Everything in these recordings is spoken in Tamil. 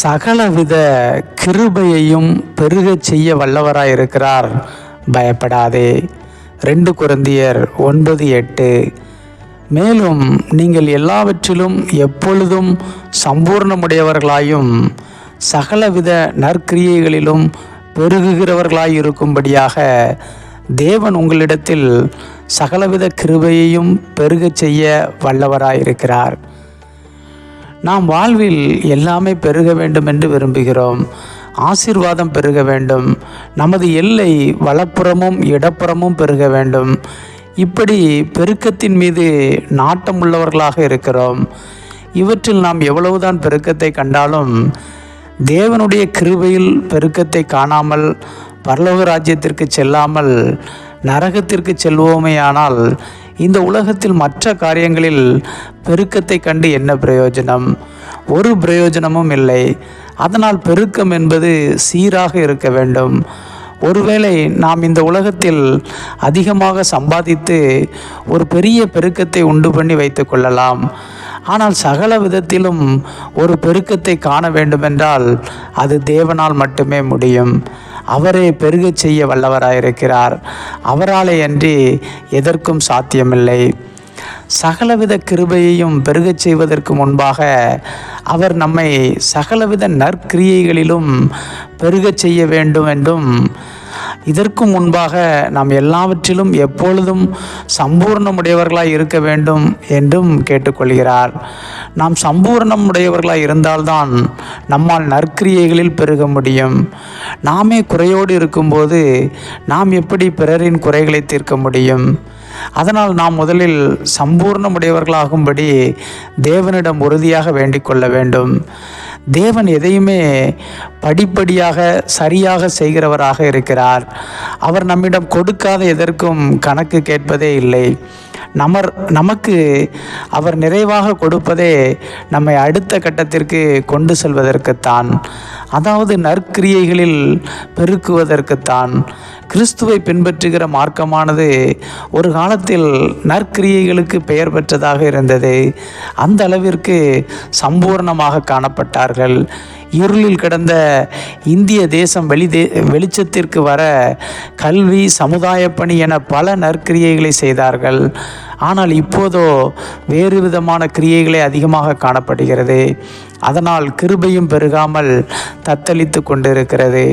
சகலவித கிருபையையும் பெருகச் செய்ய வல்லவராயிருக்கிறார் பயப்படாதே. ரெண்டு குருந்தியர் ஒன்பது எட்டு. மேலும் நீங்கள் எல்லாவற்றிலும் எப்பொழுதும் சம்பூர்ணமுடையவர்களாயும் சகலவித நற்கிரியைகளிலும் பெருகுகிறவர்களாயிருக்கும்படியாக தேவன் உங்களிடத்தில் சகலவித கிருபையையும் பெருகச் செய்ய வல்லவராயிருக்கிறார். நாம் வாழ்வில் எல்லாமே பெருக வேண்டும் என்று விரும்புகிறோம். ஆசீர்வாதம் பெருக வேண்டும். நமது எல்லை வலப்புறமும் இடப்புறமும் பெருக வேண்டும். இப்படி பெருக்கத்தின் மீது நாட்டம் உள்ளவர்களாக இருக்கிறோம். இவற்றில் நாம் எவ்வளவுதான் பெருக்கத்தை கண்டாலும் தேவனுடைய கிருபையில் பெருக்கத்தை காணாமல் பரலோக ராஜ்யத்திற்கு செல்லாமல் நரகத்திற்கு செல்வோமேயானால் இந்த உலகத்தில் மற்ற காரியங்களில் பெருக்கத்தை கண்டு என்ன பிரயோஜனம்? ஒரு பிரயோஜனமும் இல்லை. அதனால் பெருக்கம் என்பது சீராக இருக்க வேண்டும். ஒருவேளை நாம் இந்த உலகத்தில் அதிகமாக சம்பாதித்து ஒரு பெரிய பெருக்கத்தை உண்டு பண்ணி வைத்து கொள்ளலாம். ஆனால் சகல விதத்திலும் ஒரு பெருக்கத்தை காண வேண்டுமென்றால் அது தேவனால் மட்டுமே முடியும். அவரே பெருகச் செய்ய வல்லவராயிருக்கிறார். அவராலே அன்றி எதற்கும் சாத்தியமில்லை. சகலவித கிருபையையும் பெருகச் செய்வதற்கு முன்பாக அவர் நம்மை சகலவித நற்கிரியைகளிலும் பெருகச் செய்ய வேண்டும் என்றும் இதற்கு முன்பாக நாம் எல்லாவற்றிலும் எப்பொழுதும் சம்பூர்ணமுடையவர்களாய் இருக்க வேண்டும் என்றும் கேட்டுக்கொள்கிறார். நாம் சம்பூர்ணம் உடையவர்களாக இருந்தால்தான் நம்மால் நற்கிரியைகளில் பெருக முடியும். நாமே குறையோடு இருக்கும்போது நாம் எப்படி பிறரின் குறைகளை தீர்க்க முடியும்? அதனால் நாம் முதலில் சம்பூர்ணமுடையவர்களாகும்படி தேவனிடம் உறுதியாக வேண்டிக் கொள்ள வேண்டும். தேவன் எதையுமே படிப்படியாக சரியாக செய்கிறவராக இருக்கிறார். அவர் நம்மிடம் கொடுக்காத எதற்கும் கணக்கு கேட்பதே இல்லை. நமர் நமக்கு அவர் நிறைவாக கொடுப்பதே நம்மை அடுத்த கட்டத்திற்கு கொண்டு செல்வதற்குத்தான். அதாவது நற்கிரியைகளில் பெருக்குவதற்குத்தான். கிறிஸ்துவை பின்பற்றுகிற மார்க்கமானது ஒரு காலத்தில் நற்கிரியைகளுக்கு பெயர் பெற்றதாக இருந்தது. அந்த அளவிற்கு சம்பூர்ணமாக காணப்பட்டார்கள். இருளில் கிடந்த இந்திய தேசம் வெளி தே வெளிச்சத்திற்கு வர கல்வி சமுதாய பணி என பல நற்கிரியைகளை செய்தார்கள். ஆனால் இப்போதோ வேறு விதமான கிரியைகளே அதிகமாக காணப்படுகிறது. அதனால் கிருபையும் பெருகாமல் தத்தளித்து கொண்டிருக்கிறது.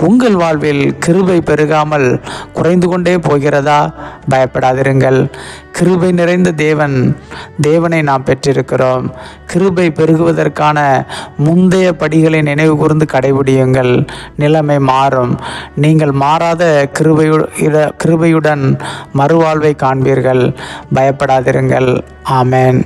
உங்கள் வாழ்வில் கிருபை பெருகாமல் குறைந்து கொண்டே போகிறதா? பயப்படாதிருங்கள். கிருபை நிறைந்த தேவன் தேவனை நாம் பெற்றிருக்கிறோம். கிருபை பெருகுவதற்கான முந்தைய படிகளை நினைவு கூர்ந்து கடைபிடியுங்கள். நிலைமை மாறும். நீங்கள் மாறாத கிருபையு கிருபையுடன் மறுவாழ்வை காண்பீர்கள். பயப்படாதிருங்கள். ஆமேன்.